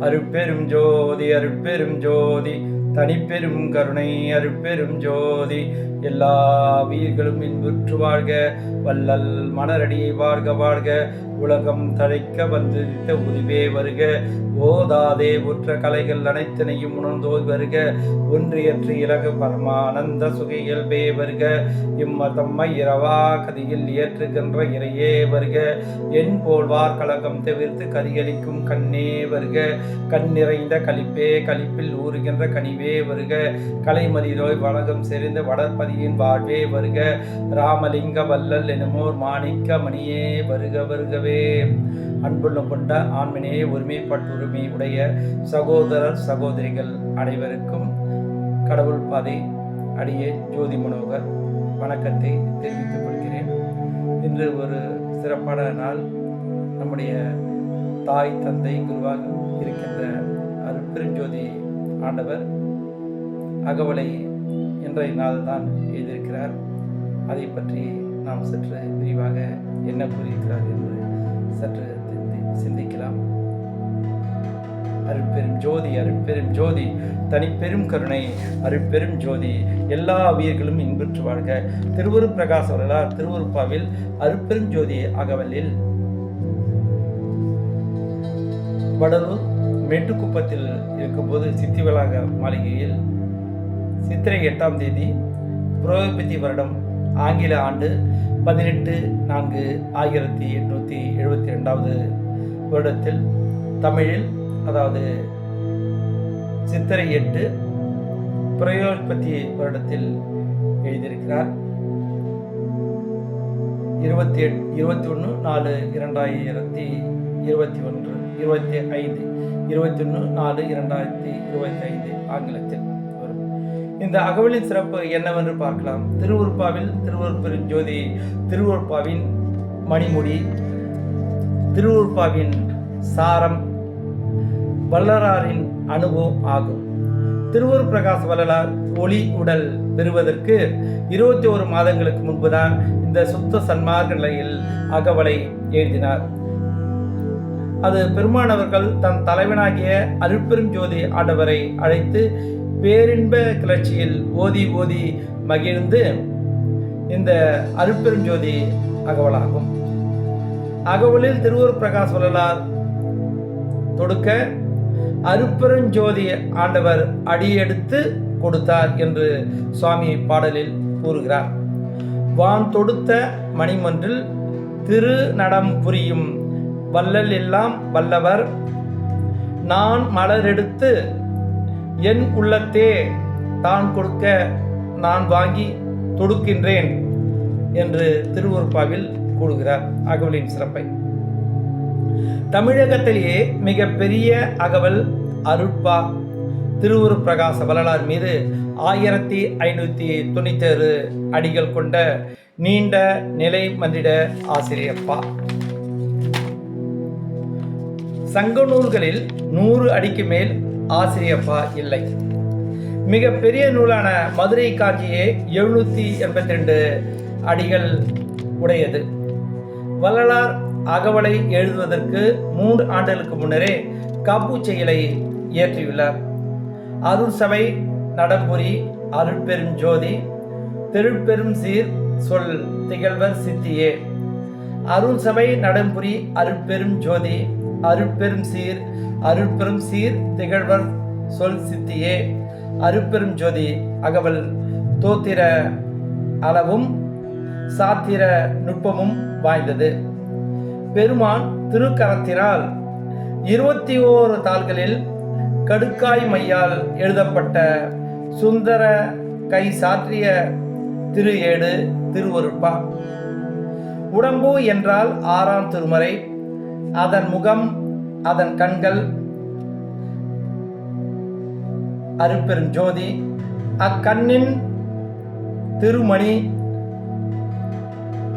அருட்பெரும் ஜோதி அருட்பெரும் ஜோதி தனிப்பெரும் கருணை அருட்பெரும் ஜோதி. எல்லா உயிர்களும் இன்புற்று வாழ்க வல்லல் மலரடியை வாழ்க வாழ்க. உலகம் தழைக்க வந்திருத்த உருவே வருக. ஓதாதே உற்ற கலைகள் அனைத்தினையும் உணர்ந்தோய் வருக. ஒன்றியற்று இலக பரமானந்த சுக இயல்பே வருக. இம்மதம்மை இரவா கதியில் ஏற்றுகின்ற இறையே வருக. என் போல்வார் கலகம் தவிர்த்து கதிகளிக்கும் கண்ணே வருக. கண் நிறைந்த கலிப்பே கழிப்பில் ஊறுகின்ற கனிவே வருக. கலைமதிதோய் வழகம் செறிந்த வளர்ப்பதியின் வாழ்வே வருக. ராமலிங்க வல்லல் எனுமோர் மாணிக்க மணியே வருக வருகவே அன்புள்ளம் கொண்ட ஆண்மனே ஒருமைப்பட்டுரிமை உடைய சகோதரர் சகோதரிகள் அனைவருக்கும் கடவுள் பாதை அடியே ஜோதி மனோகர் வணக்கத்தை தெரிவித்துக் கொள்கிறேன். இன்று ஒரு சிறப்பான நாள். நம்முடைய தாய் தந்தை குருவாக இருக்கின்ற அருட்பெருஞ்சோதி ஆண்டவர் அகவலை இன்றைய நாள் தான் எழுதியிருக்கிறார். அதை பற்றி நாம் சற்று விரிவாக என்ன கூறியிருக்கிறார் என்று சற்று சிந்திக்கலாம். அருட்பெரும் ஜோதி அருட்பெரும் ஜோதி தனிப்பெரும் கருணை அருட்பெரும் ஜோதி எல்லா உயிர்களும் இன்புற்று வாழ்க. திருவருட் பிரகாஷ் வரலார் திருவருப்பாவில் அருட்பெரும் ஜோதி அகவலில். வடலூர் மேட்டுக்குப்பத்தில் இருக்கும்போது சித்திவளாக மாளிகையில் சித்திரை எட்டாம் தேதி புரோகிபதி வருடம் ஆங்கில ஆண்டு பதினெட்டு நான்கு ஆயிரத்தி எட்நூற்றி எழுபத்தி ரெண்டாவது வருடத்தில் தமிழில் அதாவது சித்திரை எட்டு பிரயோற்பத்தி வருடத்தில் எழுதியிருக்கிறார். இருபத்தி எட் இருபத்தி ஒன்று நாலு இரண்டாயிரத்தி இருபத்தி ஒன்று இருபத்தி ஐந்து இருபத்தி ஒன்று நாலு இரண்டாயிரத்தி இருபத்தி ஐந்து ஆங்கிலத்தில். இந்த அகவலின் சிறப்பு என்னவென்று பார்க்கலாம். திருவுருப்பாவில் திருவருப்பெருஞ்சோதி திருவுருப்பாவின் மணிமுடி திருவுருப்பாவின் சாரம் வள்ளலாரின் அனுபவம் ஆகும். திருவூர் பிரகாச வள்ளலார் ஒளி உடல் பெறுவதற்கு இருபத்தி ஒரு மாதங்களுக்கு முன்புதான் இந்த சுத்த சன்மார்க்க நிலையில் அகவலை எழுதினார். அது பெருமானவர்கள் தன் தலைவனாகிய அருட்பெரும் ஜோதி ஆண்டவரை அழைத்து பேரின்ப கிளர்ச்சியில் ஓதி ஓதி மகிழ்ந்து இந்த அருட்பெரும் ஜோதி அகவலாகும். அகவலில் திருவூர் பிரகாஷ் வள்ளலார் தொடுக்க அருப்பெருஞ்சோதி ஆண்டவர் அடியெடுத்து கொடுத்தார் என்று சுவாமி பாடலில் கூறுகிறார். வான் தொடுத்த மணிமன்றில் திரு நடம் புரியும் வள்ளல் எல்லாம் வல்லவர். நான் மலரெடுத்து என் உள்ளத்தே தான் கொடுக்க நான் வாங்கி தொடுக்கின்றேன் என்று திருவுருப்பாவில் கூறுகிறார் அகவலின் சிறப்பை. தமிழகத்திலேயே மிக பெரிய அகவல் அருட்பா திருவுரு பிரகாச வள்ளலார் மீது ஆயிரத்தி ஐநூற்றி தொண்ணூத்தேழு அடிகள் கொண்ட நீண்ட நிலை மந்திட ஆசிரியப்பா. சங்க நூல்களில் நூறு அடிக்கு மேல் ஆசிரியப்பா இல்லை. மிக பெரிய நூலான மதுரை காஞ்சியே எழுநூற்றி எண்பத்தி ரெண்டு அடிகள் உடையது. வள்ளலார் அகவலை எழுதுவதற்கு மூன்று ஆண்டுகளுக்கு முன்னரே காப்பு செயலை இயற்றியுள்ளார். அருள் சபை நடப்புரி அருட்பெரும் ஜோதி திருப்பெரும் சீர் சொல் திகழ்வர் சித்தியே. அருள் சபை நடம்புரி அருட்பெரும் ஜோதி அருட்பெரும் சீர் அருட்பெரும் சீர் திகழ்வர் சொல் சித்தியே. அருட்பெரும் ஜோதி அகவல் தோத்திர அளவும் சாத்திர நுட்பமும் வாய்ந்தது. பெருமான் திருக்கரத்தினால் இருபத்தி ஓரு தாள்களில் கடுக்காய் மையால் எழுதப்பட்ட சுந்தர கை சாற்றிய திரு ஏடு திருவருட்பா. உடம்பு என்றால் ஆறாம் திருமறை அதன் முகம் அதன் கண்கள் அருப்பெரும் ஜோதி அக்கண்ணின் திருமணி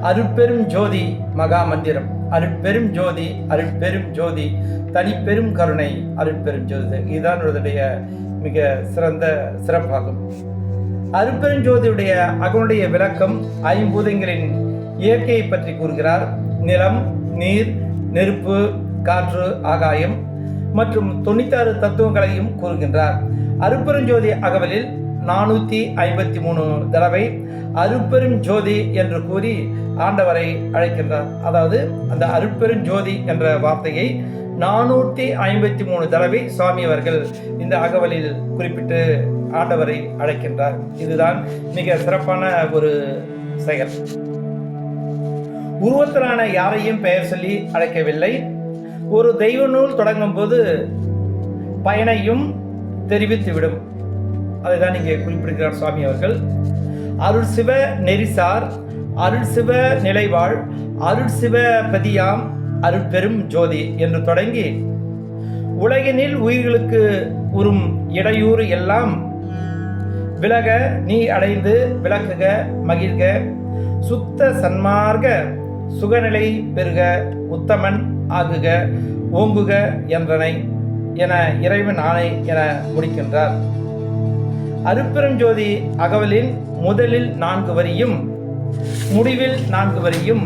அருட்பெரும் ஜோதி மகா மந்திரம் அருட்பெரும் ஜோதி அருட்பெரும் ஜோதி தனிப்பெரும் கருணை அருட்பெரும் ஜோதி. இதுதான் இதனுடைய மிக சிறந்த சிறப்பாகும். அருட்பெரும் ஜோதியுடைய அகனுடைய விளக்கம் ஐம்பூதங்களின் இயற்கையை பற்றி கூறுகிறார். நிலம் நீர் நெருப்பு காற்று ஆகாயம் மற்றும் தொண்ணூத்தாறு தத்துவங்களையும் கூறுகின்றார். அருப்பெருஞ்சோதி அகவலில் நானூற்றி ஐம்பத்தி மூணு தடவை அருப்பெரும் ஜோதி என்று கூறி ஆண்டவரை அழைக்கின்றார். அதாவது அந்த அருப்பெரும் ஜோதி என்ற வார்த்தையை நானூற்றி ஐம்பத்தி மூணு தடவை சுவாமி அவர்கள் இந்த அகவலில் குறிப்பிட்டு ஆண்டவரை அழைக்கின்றார். இதுதான் மிக சிறப்பான ஒரு செயல். உருவத்திலான யாரையும் பெயர் சொல்லி அழைக்கவில்லை. ஒரு தெய்வ நூல் தொடங்கும் போது பயனையும் தெரிவித்துவிடும். அதைதான் இங்கே குறிப்பிடுகிறார் சுவாமி அவர்கள். அருள் சிவ நெரிசார் அருள் சிவ நிலைவாழ் அருள் சிவ பதியாம் அருட்பெரும் ஜோதி என்று தொடங்கி உலகினில் உயிர்களுக்கு உறும் இடையூறு எல்லாம் விலக நீ அடைந்து விளக்குக மகிழ்க சுத்த சன்மார்க்க சுகநிலை பெறுக உத்தமன் ஆகுக ஓங்குக என்றனை என இறைவன் ஆணை என முடிக்கின்றார். அருப்பெருஞ்சோதி அகவலில் முதலில் நான்கு வரியும் முடிவில் நான்கு வரியும்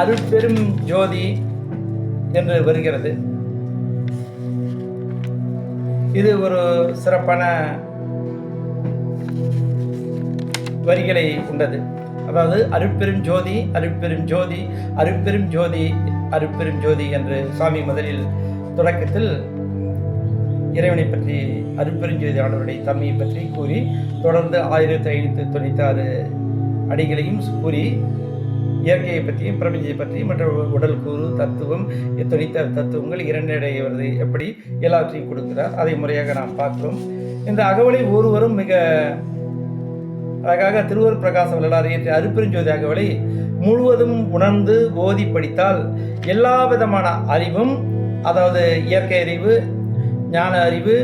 அருட்பெரும் ஜோதி என்று வருகிறது. இது ஒரு சிறப்பான வரிகளை உண்டது. அதாவது அருட்பெரும் ஜோதி அருட்பெரும் ஜோதி அருட்பெரும் ஜோதி அருட்பெரும் ஜோதி என்று சுவாமி முதலில் தொடக்கத்தில் இறைவனை பற்றி அருட்பெருஞ்சோதி ஆண்டவருடைய தன்மையை பற்றி கூறி தொடர்ந்து ஆயிரத்தி ஐநூற்றி தொண்ணூற்றி ஆறு அடிகளையும் கூறி இயற்கையை பற்றியும் பிரபஞ்சத்தை பற்றியும் மற்ற உடல் கூறு தத்துவம் தொண்ணூத்தாறு தத்துவங்கள் இரண்டடைய வருது எப்படி எல்லாவற்றையும் கொடுக்கிறார். அதை முறையாக நாம் பார்க்கிறோம். இந்த அகவலை ஒருவரும் மிக அழகாக திருவர் பிரகாச வரலாறு இயற்றிய அருப்பெருஞ்சோதி அகவலை முழுவதும் உணர்ந்து ஓதி படித்தால் எல்லா விதமான அறிவும் அதாவது இயற்கை அறிவு ஞான அறிவு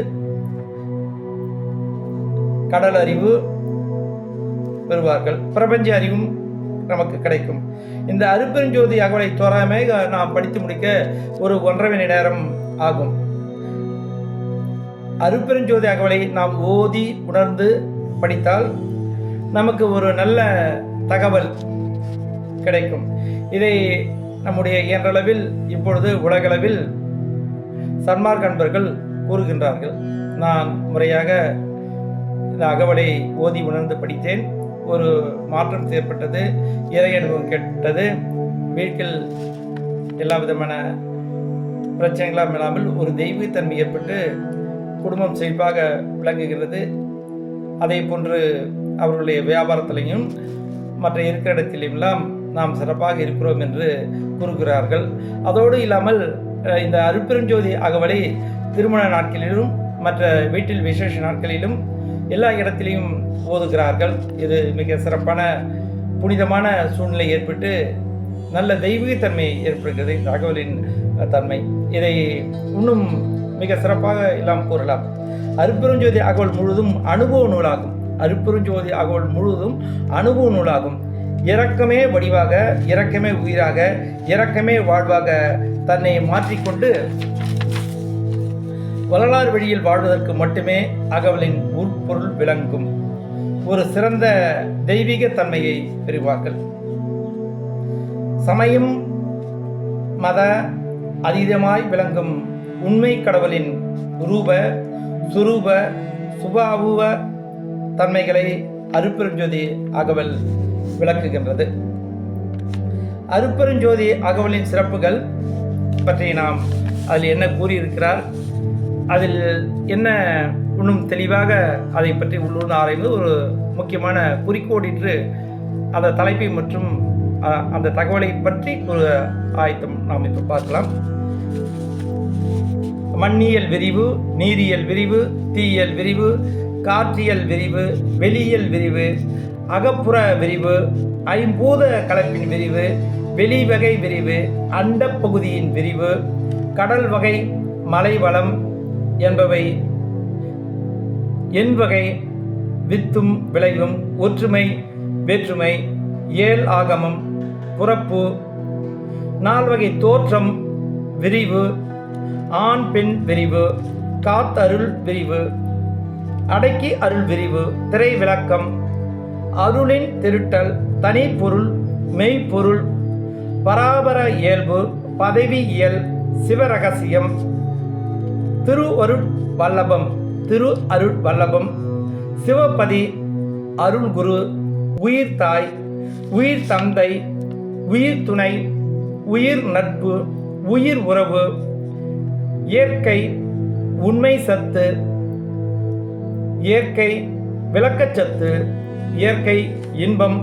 கடல் அறிவு பெறுவார்கள். பிரபஞ்ச அறிவும் நமக்கு கிடைக்கும். இந்த அருப்பெருஞ்சோதி அகவலை தோறாமே நாம் படித்து முடிக்க ஒரு ஒன்றரை மணி நேரம் ஆகும். அருப்பெருஞ்சோதி அகவலை நாம் ஓதி உணர்ந்து படித்தால் நமக்கு ஒரு நல்ல தகவல் கிடைக்கும். இதை நம்முடைய இயன்றளவில் இப்பொழுது உலகளவில் சன்மார்க் அன்பர்கள் கூறுகின்றார்கள். நான் முறையாக இந்த அகவலை ஓதி உணர்ந்து படித்தேன். ஒரு மாற்றம் ஏற்பட்டது இறை அனுபவம் கேட்டது. வீட்டில் எல்லா விதமான பிரச்சனைகளாம் இல்லாமல் ஒரு தெய்வீகத்தன்மை ஏற்பட்டு குடும்பம் செழிப்பாக விளங்குகிறது. அதே போன்று அவர்களுடைய வியாபாரத்திலையும் மற்ற இருக்கிற இடத்திலையுமெல்லாம் நாம் சிறப்பாக இருக்கிறோம் என்று கூறுகிறார்கள். அதோடு இல்லாமல் இந்த அருப்பெருஞ்சோதி அகவலை திருமண நாட்களிலும் மற்ற வீட்டில் விசேஷ நாட்களிலும் எல்லா இடத்திலையும் ஓதுகிறார்கள். இது மிக சிறப்பான புனிதமான சூழ்நிலை ஏற்பட்டு நல்ல தெய்வீகத்தன்மை ஏற்படுகிறது. இந்த அகவலின் தன்மை. இதை இன்னும் மிக சிறப்பாக எல்லாம் கூறலாம். அருப்பெருஞ்சோதி அகவல் முழுவதும் அனுபவ நூலாகும். அருப்பெருஞ்சோதி அகவல் முழுவதும் அனுபவ நூலாகும் இரக்கமே வடிவாக இரக்கமே உயிராக இரக்கமே வாழ்வாக தன்னை மாற்றிக்கொண்டு வரலாறு வழியில் வாழ்வதற்கு மட்டுமே அகவலின் உட்பொருள் விளங்கும். ஒரு சிறந்த தெய்வீக தன்மையை பெறுவார்கள். சமயம் மத அதீதமாய் விளங்கும் உண்மை கடவுளின் ரூப சுரூப சுபாவுவ தன்மைகளை அருப்பெருஞ்சோதி அகவல் விளக்குகின்றது. அருப்பெருஞ்சோதி அகவலின் சிறப்புகள் பற்றி நாம் அதில் என்ன கூறியிருக்கிறார்? அதில் என்ன இன்னும் தெளிவாக அதை பற்றி உள்ளூர்ந்து ஆராய்ந்து ஒரு முக்கியமான குறிக்கோடிட்டு அந்த தலைப்பை மற்றும் அந்த தகவலை பற்றி ஒரு ஆயத்தம் நாம் இப்போ பார்க்கலாம். மண்ணியல் விரிவு நீரியல் விரிவு தீயியல் விரிவு காற்றியல் விரிவு வெளியியல் விரிவு அகப்புற விரிவு ஐம்பூத கலப்பின் விரிவு வெளிவகை விரிவு அண்டப்பகுதியின் விரிவு கடல் வகை மலைவளம் என்பவை எண் வகை வித்தும் விளைவும் ஒற்றுமை வேற்றுமை ஏழ் ஆகமம் புறப்பு நால்வகை தோற்றம் விரிவு ஆண் பெண் விரிவு காத்தருள் விரிவு அடக்கி அருள் விரிவு திரை விளக்கம். அருளின் திருட்டல் தனிப்பொருள் மெய்ப்பொருள். பராபர இயல்பு பதவி இயல் சிவரகசியம். திரு அருள் வல்லபம் திரு அருள் வல்லபம். சிவபதி அருள் குரு உயிர் தாய் உயிர் தந்தை உயிர் துணை உயிர் நட்பு உயிர் உறவு. இயற்கை உண்மை சத்து இயற்கை விளக்கச்சத்து இயற்கை இன்பம்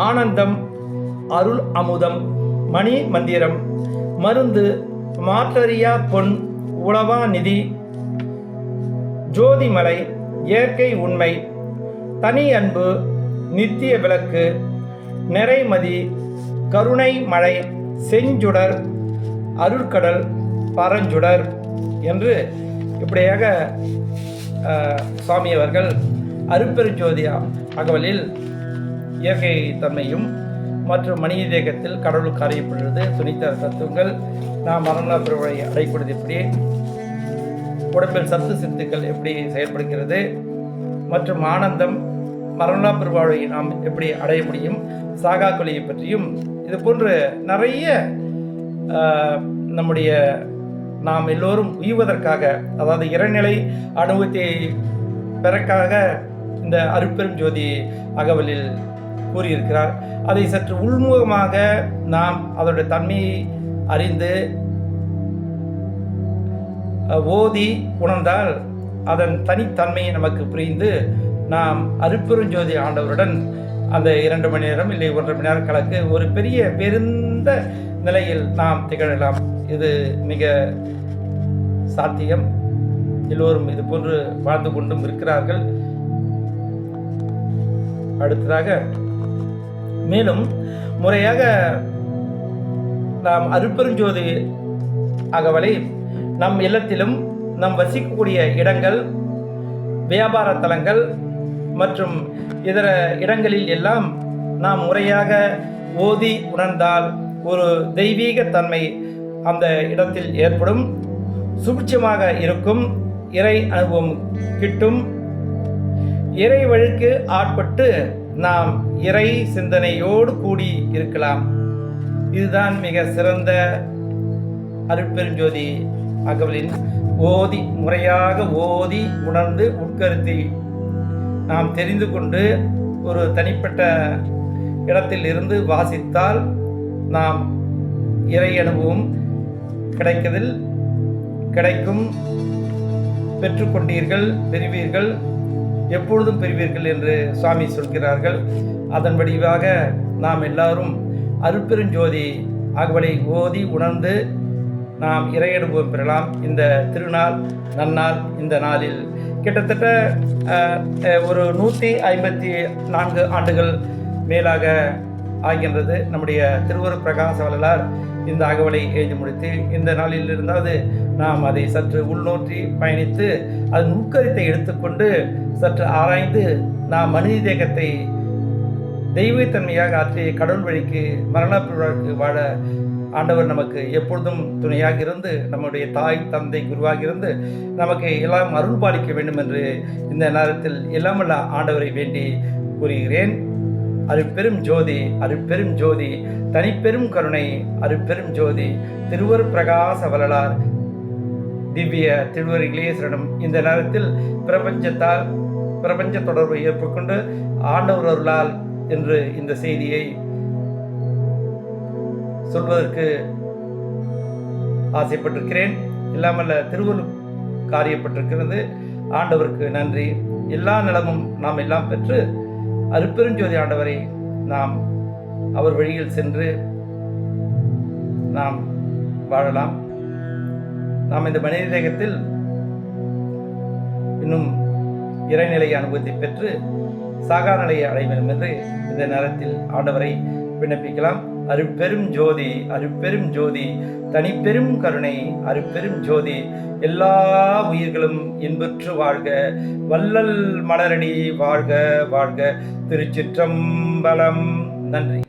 ஆனந்தம் அருள் அமுதம் மணி மந்திரம் மருந்து மாற்றறியா பொன் உளவா நிதி ஜோதிமலை இயற்கை உண்மை தனி அன்பு நித்திய விளக்கு நிறைமதி கருணை மழை செஞ்சுடர் அருட்கடல் பரஞ்சுடர் என்று இப்படியாக சுவாமி அவர்கள் அருப்பெருஞ்சோதி அகவலில் இயற்கை தன்மையும் மற்றும் மனித தேகத்தில் கடவுளுக்கு அறியப்படுகிறது. துணித்த தத்துவங்கள் நாம் மரணா பெருவழை அடைப்படுவது எப்படி? உடம்பில் சத்து சித்துக்கள் எப்படி செயல்படுகிறது? மற்றும் ஆனந்தம் மரணா பெருவாழை நாம் எப்படி அடைய முடியும்? சாகா கொலையை பற்றியும் இது போன்று நிறைய நம்முடைய நாம் எல்லோரும் உய்வதற்காக அதாவது இறைநிலை அனுபவத்தை பெறக்காக இந்த அருப்பெரும் ஜோதி அகவலில் கூறியிருக்கிறார். அதை சற்று உள்முகமாக நாம் அதோடைய தன்மையை அறிந்து ஓதி உணர்ந்தால் அதன் தனித்தன்மையை நமக்கு புரிந்து நாம் அருப்பெருஞ்சோதி ஆண்டவருடன் அந்த இரண்டு மணி நேரம் இல்லை ஒன்றரை மணி நேரம் கலக்கு ஒரு பெரிய பெருந்த நிலையில் நாம் திகழலாம். இது மிக சாத்தியம். எல்லோரும் இது போன்று வாழ்ந்து கொண்டும் இருக்கிறார்கள். அடுத்ததாக மேலும் முறையாக நாம் அருப்பெருஞ்சோதி அகவலை நம் இல்லத்திலும் நாம் வசிக்கக்கூடிய இடங்கள் வியாபார தலங்கள் மற்றும் இதர இடங்களில் எல்லாம் நாம் முறையாக ஓதி உணர்ந்தால் ஒரு தெய்வீக தன்மை அந்த இடத்தில் ஏற்படும் சுபிட்சமாக இருக்கும் இறை அனுபவம் கிட்டும். இறை வழிக்கு ஆட்பட்டு நாம் இறை சிந்தனையோடு கூடி இருக்கலாம். இதுதான் மிக சிறந்த அருட்பெருஞ்சோதி அகவலின் ஓதி முறையாக ஓதி உணர்ந்து உட்கருத்தி. நாம் தெரிந்து கொண்டு ஒரு தனிப்பட்ட இடத்தில் இருந்து வாசித்தால் நாம் இறை அனுபவம் கிடைக்கதில் கிடைக்கும் பெற்றுக்கொண்டீர்கள் பெறுவீர்கள் எப்பொழுதும் பெறுவீர்கள் என்று சுவாமி சொல்கிறார்கள். அதன் வடிவாக நாம் எல்லாரும் அருப்பெருஞ்சோதி அகவலை ஓதி உணர்ந்து நாம் இறையனுபவம் பெறலாம். இந்த திருநாள் நன்னாள் இந்த நாளில் கிட்டத்தட்ட ஒரு நூற்றி ஐம்பத்தி நான்கு ஆண்டுகள் மேலாக ஆகின்றது. நம்முடைய திருவருட் பிரகாச வள்ளலார் இந்த அகவலை எழுதி முடித்து இந்த நாளில் இருந்தாவது நாம் அதை சற்று உள்நோற்றி பயணித்து அதன் உட்கருத்தை எடுத்துக்கொண்டு சற்று ஆராய்ந்து நாம் மனித தேகத்தை தெய்வத்தன்மையாக ஆற்றி கடவுள் வழிக்கு மரணப்பிற்கு வாழ ஆண்டவர் நமக்கு எப்பொழுதும் துணையாக இருந்து நம்முடைய தாய் தந்தை குருவாக இருந்து நமக்கு எல்லாம் அருள் பாலிக்க வேண்டும் என்று இந்த நேரத்தில் எல்லாமல்ல ஆண்டவரை வேண்டி கூறுகிறேன். அருட்பெரும் ஜோதி அருட்பெரும் ஜோதி தனிப்பெரும் கருணை அருட்பெரும் ஜோதி திருவர் பிரகாச வள்ளலார் திவ்ய திருவர் சரணம். இந்த நேரத்தில் பிரபஞ்சத்தால் பிரபஞ்ச தொடர்பை ஏற்புக்கொண்டு ஆண்டவர் அருளால் என்று இந்த செய்தியை சொல்வதற்கு ஆசைப்பட்டிருக்கிறேன். இல்லாமல் திருவள்ளுவர் காரியப்பட்டிருக்கிறது. ஆண்டவருக்கு நன்றி. எல்லா நிலமும் நாம் எல்லாம் பெற்று அருப்பெருஞ்சோதி ஆண்டவரை நாம் அவர் வழியில் சென்று நாம் வாழலாம். நாம் இந்த மனித தேகத்தில் இன்னும் இறைநிலை அனுபவத்தை பெற்று சாகாநிலையை நிலையை என்று இந்த நேரத்தில் ஆண்டவரை விண்ணப்பிக்கலாம். அருப்பெரும் ஜோதி அருப்பெரும் ஜோதி தனிப்பெரும் கருணை அருப்பெரும் ஜோதி. எல்லா உயிர்களும் இன்புற்று வாழ்க வள்ளல் மலரடி வாழ்க வாழ்க. திருச்சிற்றம்பலம். நன்றி.